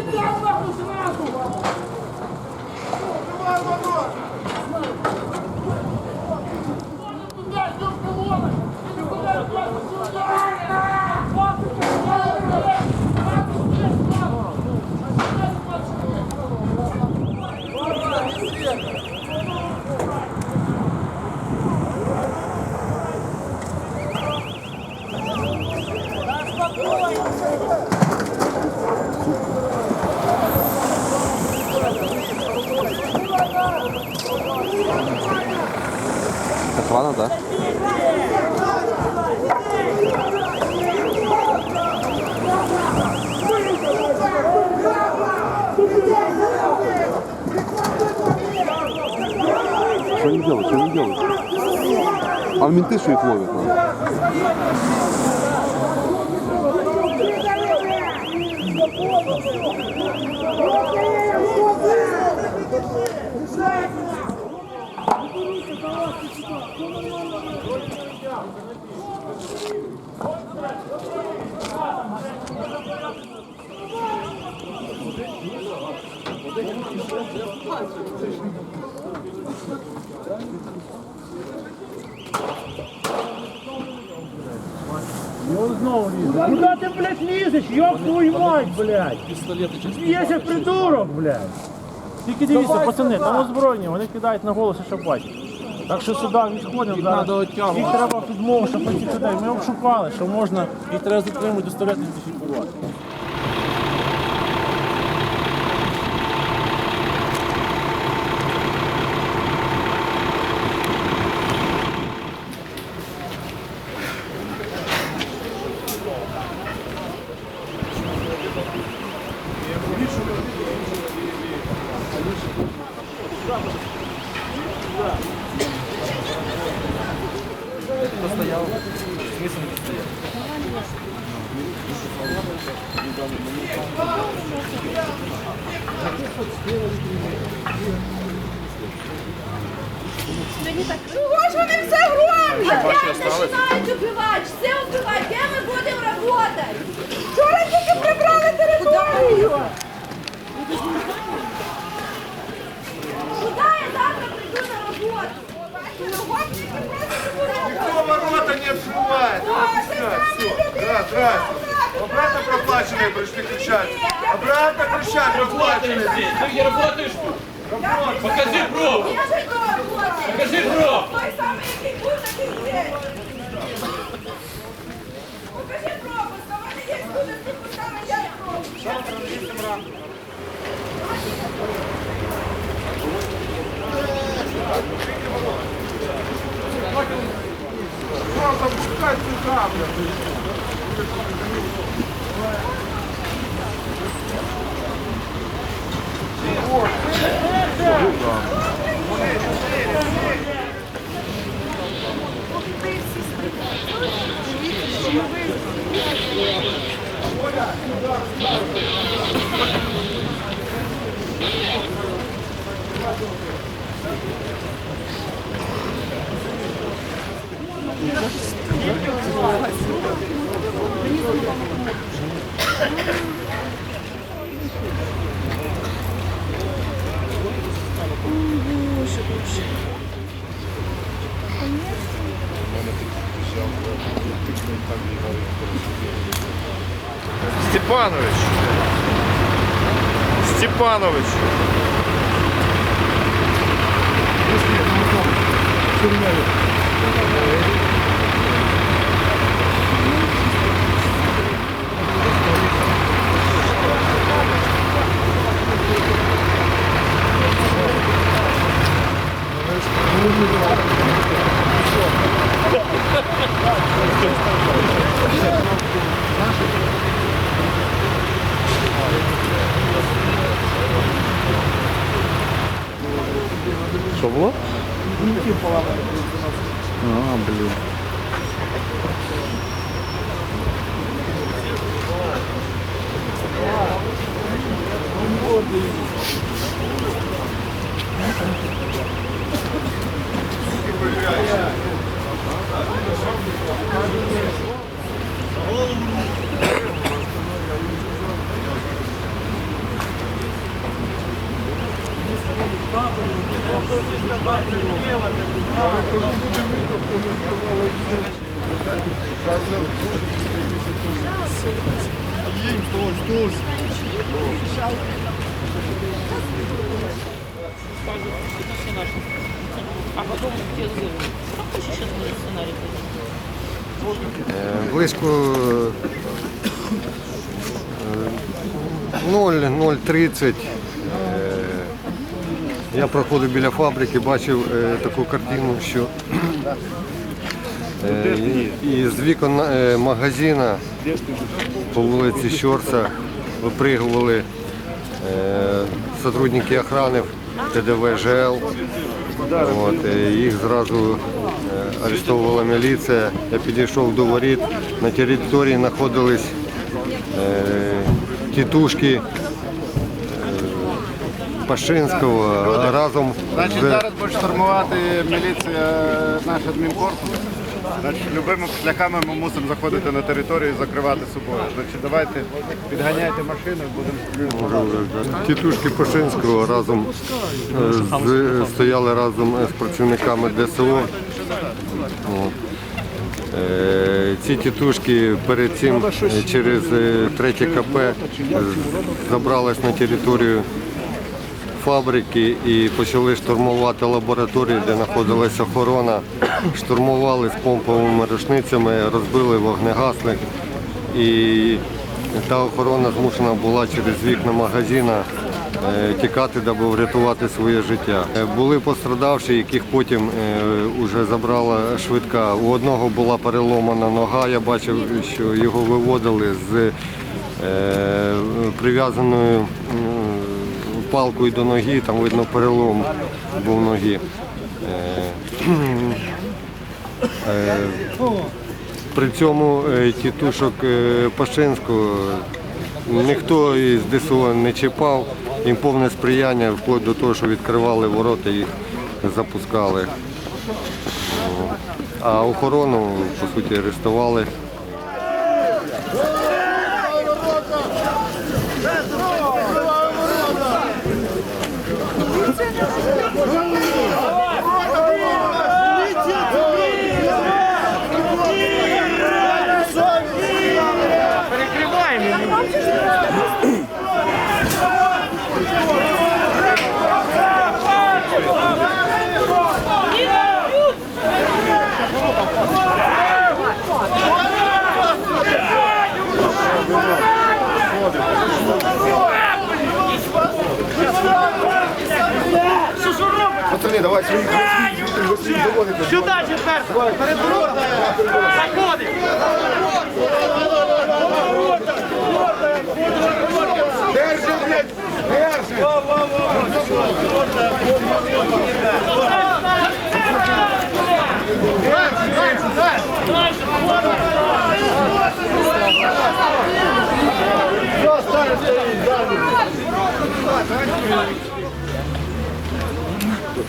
Так ладно, так? Что они делают? Что они делают? А менты что их ловят? надо? Куда ты, блядь, лізеш? Ёб твою мать, блядь! Є придурок, блядь! Тільки дивіться, пацани, там озброєні, вони кидають на голос, що бачать. Так що сюди відходимо зараз. Їх треба підмогу, щоб прийти сюди. Ми обшукали, що можна, їх треба затримати, доставляти ідентифікувати. Чого ж вони все гроблять? Опять починають убивати, все убивати, де ми будемо працювати? Вчора тільки прибрали територію. Куди я завтра прийду на роботу? Никто ворота не открывает. Все. Да, здрасте. Обратно проплаченные пришли кричать. Обратно кричать проплаченные. Ты где работаешь? Покажи пробу! Покажи пробу! Той самий, який був, такий є. Мені Степанович. Степанович. Если я Что, в лоб? Нитью поломали. А, блин. Ты проверяй. А потом где сделали? Как сейчас будет? Близько е, 0,030. е, Я проходив біля фабрики, бачив е, таку картину, що е, із вікон е, магазина по вулиці Щорса випригували е, сотрудники охрани ТДВ ЖЛ. От, їх зразу арештовувала міліція. Я підійшов до воріт. На території знаходились тітушки Пашинського разом Значить, зараз буде штурмувати міліція наш адмінкорпус. Значить, любими шляхами ми мусимо заходити на територію і закривати собою. Значить, давайте підганяйте машину і будемо тітушки Пашинського разом е, з, стояли разом з працівниками ДСО. От. Е, Ці тітушки перед цим е, через е, третє КП е, забрались на територію фабрики і почали штурмувати лабораторію, де знаходилася охорона. Штурмували з помповими рушницями, розбили вогнегасник. І та охорона змушена була через вікна магазина е, тікати, даби врятувати своє життя. Е, Були пострадавші, яких потім вже забрала швидка. У одного була переломана нога. Я бачив, що його виводили з е, прив'язаною палкою до ноги, там видно перелом був ноги. Е, е, При цьому е, тітушок Пашинського ніхто із ДСО не чіпав, їм повне сприяння вплоть до того, що відкривали ворота, їх запускали. А охорону, по суті, арештували. Пацани, давай свої Сюди четверта! Перед воротами! Заходить! Держи, блядь! Держи!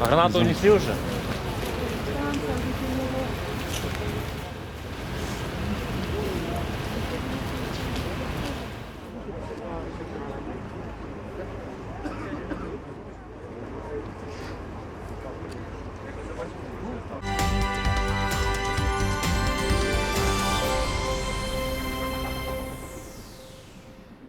А гранату внесли вже?